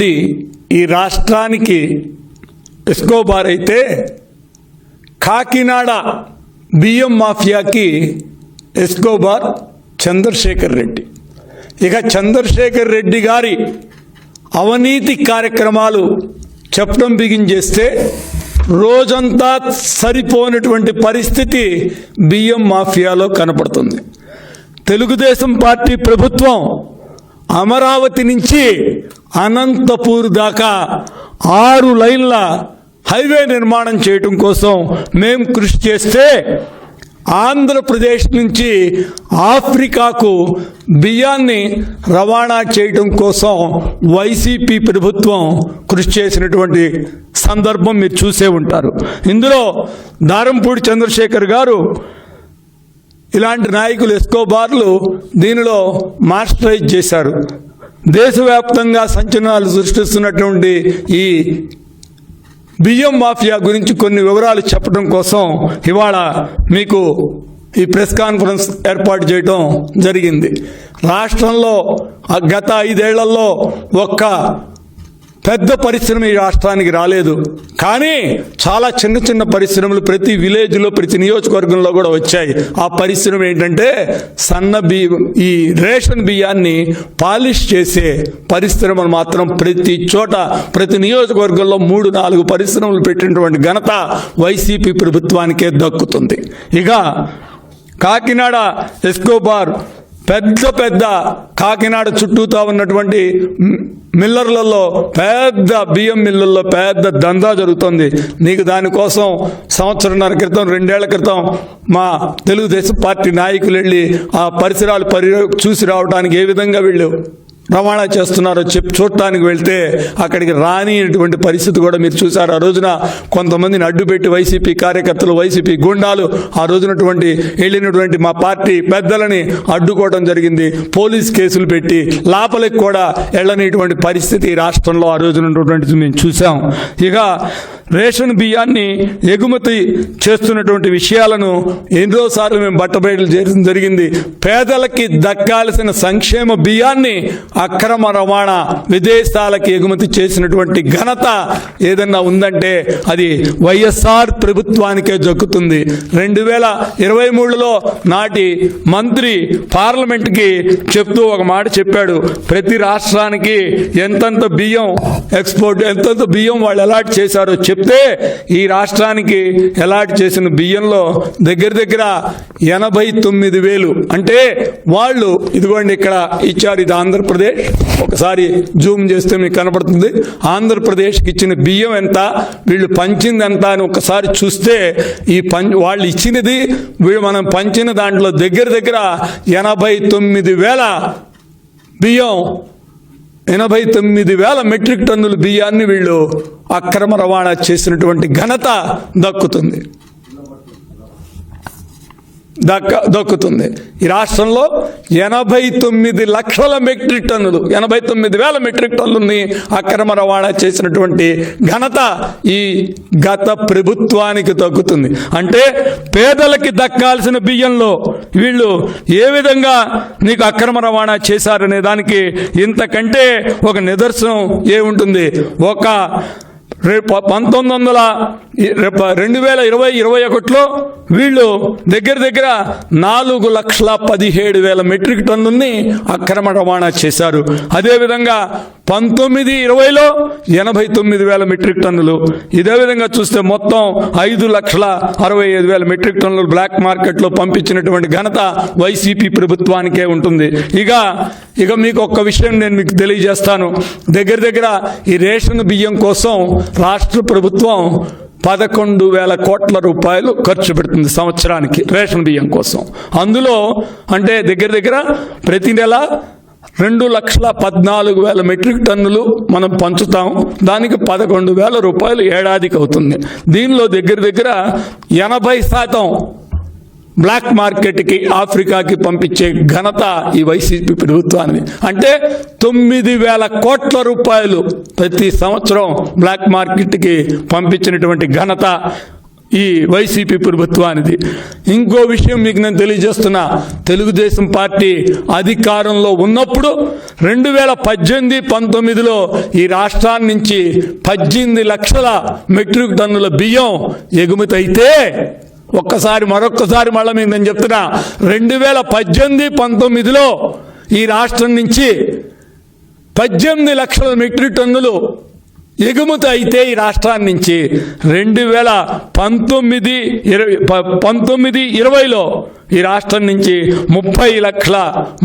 ఇది ఈ రాష్ట్రానికి ఎస్కోబార్ అయితే కాకినాడ బియ్యం మాఫియాకి ఎస్కోబార్ చంద్రశేఖర్ రెడ్డి. ఇక చంద్రశేఖర్ రెడ్డి గారి అవినీతి కార్యక్రమాలు చెప్పడం బిగించేస్తే రోజంతా సరిపోనటువంటి పరిస్థితి బియ్యం మాఫియాలో కనపడుతుంది. తెలుగుదేశం పార్టీ ప్రభుత్వం అమరావతి నుంచి అనంతపూర్ దాకా ఆరు లైన్ల హైవే నిర్మాణం చేయటం కోసం మేము కృషి చేస్తే ఆంధ్రప్రదేశ్ నుంచి ఆఫ్రికాకు బియ్యాన్ని రవాణా చేయటం కోసం వైసీపీ ప్రభుత్వం కృషి చేసినటువంటి సందర్భం మీరు చూసే ఉంటారు. ఇందులో దారంపూడి చంద్రశేఖర్ గారు ఇలాంటి నాయకులు ఎస్కోబార్లు దీనిలో మాస్టరైజ్ చేశారు. దేశవ్యాప్తంగా సంచలనాలు సృష్టిస్తున్నటువంటి ఈ బియ్యం మాఫియా గురించి కొన్ని వివరాలు చెప్పడం కోసం ఇవాళ మీకు ఈ ప్రెస్ కాన్ఫరెన్స్ ఏర్పాటు చేయడం జరిగింది. రాష్ట్రంలో ఆ గత ఐదేళ్ళలో ఒక్క పెద్ద పరిశ్రమ ఈ రాష్ట్రానికి రాలేదు. కానీ చాలా చిన్న చిన్న పరిశ్రమలు ప్రతి విలేజ్లో ప్రతి నియోజకవర్గంలో కూడా వచ్చాయి. ఆ పరిశ్రమ ఏంటంటే సన్న బియ్యం ఈ రేషన్ బియ్యాన్ని పాలిష్ చేసే పరిశ్రమలు మాత్రం ప్రతి చోట ప్రతి నియోజకవర్గంలో మూడు నాలుగు పరిశ్రమలు పెట్టినటువంటి ఘనత వైసీపీ ప్రభుత్వానికే దక్కుతుంది. ఇక కాకినాడ ఎస్కోబార్ పెద్ద పెద్ద కాకినాడ చుట్టూతా ఉన్నటువంటి మిల్లర్లలో పెద్ద బియ్యం మిల్లుల్లో పెద్ద దందా జరుగుతుంది. నీకు దానికోసం సంవత్సరంన్నర క్రితం రెండేళ్ళ క్రితం మా తెలుగుదేశం పార్టీ నాయకులు వెళ్ళి ఆ పరిసరాలు పరి చూసి రావడానికి ఏ విధంగా వీళ్ళు? రవాణా చేస్తున్నారో. చెప్పి చూడటానికి వెళ్తే అక్కడికి రానిటువంటి పరిస్థితి కూడా మీరు చూసారు ఆ రోజున కొంతమందిని అడ్డుపెట్టి వైసీపీ కార్యకర్తలు వైసీపీ గుండాలు ఆ రోజునటువంటి వెళ్ళినటువంటి మా పార్టీ పెద్దలని అడ్డుకోవడం జరిగింది. పోలీస్ కేసులు పెట్టి లోపలికి కూడా వెళ్ళనిటువంటి పరిస్థితి రాష్ట్రంలో ఆ రోజునటువంటిది మేము చూసాం ఇక రేషన్ బియ్యాన్ని ఎగుమతి చేస్తున్నటువంటి విషయాలను ఎన్నోసార్లు మేము బట్టబయలు చేయడం జరిగింది. పేదలకి దక్కాల్సిన సంక్షేమ బియ్యాన్ని అక్రమ రవాణా విదేశాలకి ఎగుమతి చేసినటువంటి ఘనత ఏదన్నా ఉందంటే అది వైఎస్ఆర్ ప్రభుత్వానికే దక్కుతుంది రెండు వేల ఇరవై మూడులో నాటి మంత్రి పార్లమెంట్కి చెప్తూ ఒక మాట చెప్పాడు. ప్రతి రాష్ట్రానికి ఎంతంత బియ్యం ఎక్స్పోర్ట్ ఎంతెంత బియ్యం వాళ్ళు అలాట్ చేశారో చెప్తే ఈ రాష్ట్రానికి అలాట్ చేసిన బియ్యంలో దగ్గర దగ్గర ఎనభై తొమ్మిది వేలు. అంటే వాళ్ళు ఇదిగోండి ఇక్కడ ఇచ్చారు ఇది ఆంధ్రప్రదేశ్. ఒకసారి జూమ్ చేస్తే మీకు కనపడుతుంది. ఆంధ్రప్రదేశ్కి ఇచ్చిన బియ్యం ఎంత? వీళ్ళు పంచింది ఎంత అని ఒకసారి చూస్తే ఈ పం వాళ్ళు ఇచ్చినది వీళ్ళు మనం పంచిన దాంట్లో దగ్గర దగ్గర ఎనభై తొమ్మిది వేల బియ్యం ఎనభై తొమ్మిది వేల మెట్రిక్ టన్నుల బియ్యాన్ని వీళ్ళు అక్రమ రవాణా చేసినటువంటి ఘనత దక్కుతుంది. దక్క దక్కుతుంది. ఈ రాష్ట్రంలో ఎనభై తొమ్మిది లక్షల మెట్రిక్ టన్నులు ఎనభై తొమ్మిది వేల మెట్రిక్ టన్నుల్ని అక్రమ రవాణా చేసినటువంటి ఘనత ఈ గత ప్రభుత్వానికి దక్కుతుంది. అంటే పేదలకి దక్కాల్సిన బియ్యంలో వీళ్ళు ఏ విధంగా నీకు అక్రమ రవాణా చేశారనే దానికి ఇంతకంటే ఒక నిదర్శనం ఏముంటుంది ఒక రేపు పంతొమ్మిది వందల రెండు వేల ఇరవై ఇరవై ఒకటిలో వీళ్ళు దగ్గర దగ్గర నాలుగు లక్షల పదిహేడు వేల మెట్రిక్ టన్నుల్ని అక్రమ రవాణా చేశారు. అదేవిధంగా పంతొమ్మిది ఇరవైలో ఎనభై తొమ్మిది వేల మెట్రిక్ టన్నులు. ఇదే విధంగా చూస్తే మొత్తం ఐదు లక్షల అరవై ఐదు వేల మెట్రిక్ టన్నులు బ్లాక్ మార్కెట్లో పంపించినటువంటి ఘనత వైసీపీ ప్రభుత్వానికే ఉంటుంది. ఇక ఇక మీకు ఒక్క విషయం నేను మీకు తెలియజేస్తాను. దగ్గర దగ్గర ఈ రేషన్ బియ్యం కోసం రాష్ట్ర ప్రభుత్వం పదకొండు వేల కోట్ల రూపాయలు ఖర్చు పెడుతుంది సంవత్సరానికి రేషన్ బియ్యం కోసం. అందులో అంటే దగ్గర దగ్గర ప్రతి నెల రెండు లక్షల పద్నాలుగు వేల మెట్రిక్ టన్నులు మనం పంచుతాం. దానికి పదకొండు వేల రూపాయలు ఏడాదికి అవుతుంది. దీనిలో దగ్గర దగ్గర ఎనభై శాతం బ్లాక్ మార్కెట్కి ఆఫ్రికాకి పంపించే ఘనత ఈ వైసీపీ ప్రభుత్వానికి అంటే తొమ్మిది వేల కోట్ల రూపాయలు ప్రతి సంవత్సరం బ్లాక్ మార్కెట్కి పంపించినటువంటి ఘనత ఈ వైసీపీ ప్రభుత్వానిది. ఇంకో విషయం మీకు నేను తెలియజేస్తున్నా. తెలుగుదేశం పార్టీ అధికారంలో ఉన్నప్పుడు రెండు వేల పద్దెనిమిది పంతొమ్మిదిలో ఈ రాష్ట్రాన్ని నుంచి పద్దెనిమిది లక్షల మెట్రిక్ టన్నుల బియ్యం ఎగుమతి అయితే ఒక్కసారి మరొక్కసారి మళ్ళీ మీకు నేను చెప్తున్నా. రెండు వేల పద్దెనిమిది పంతొమ్మిదిలో ఈ రాష్ట్రం నుంచి పద్దెనిమిది లక్షల మెట్రిక్ టన్నులు ఎగుమతి అయితే ఈ రాష్ట్రాన్ని నుంచి రెండు వేల పంతొమ్మిది ఇరవై ప- పంతొమ్మిది ఇరవైలో ఈ రాష్ట్రం నుంచి ముప్పై లక్షల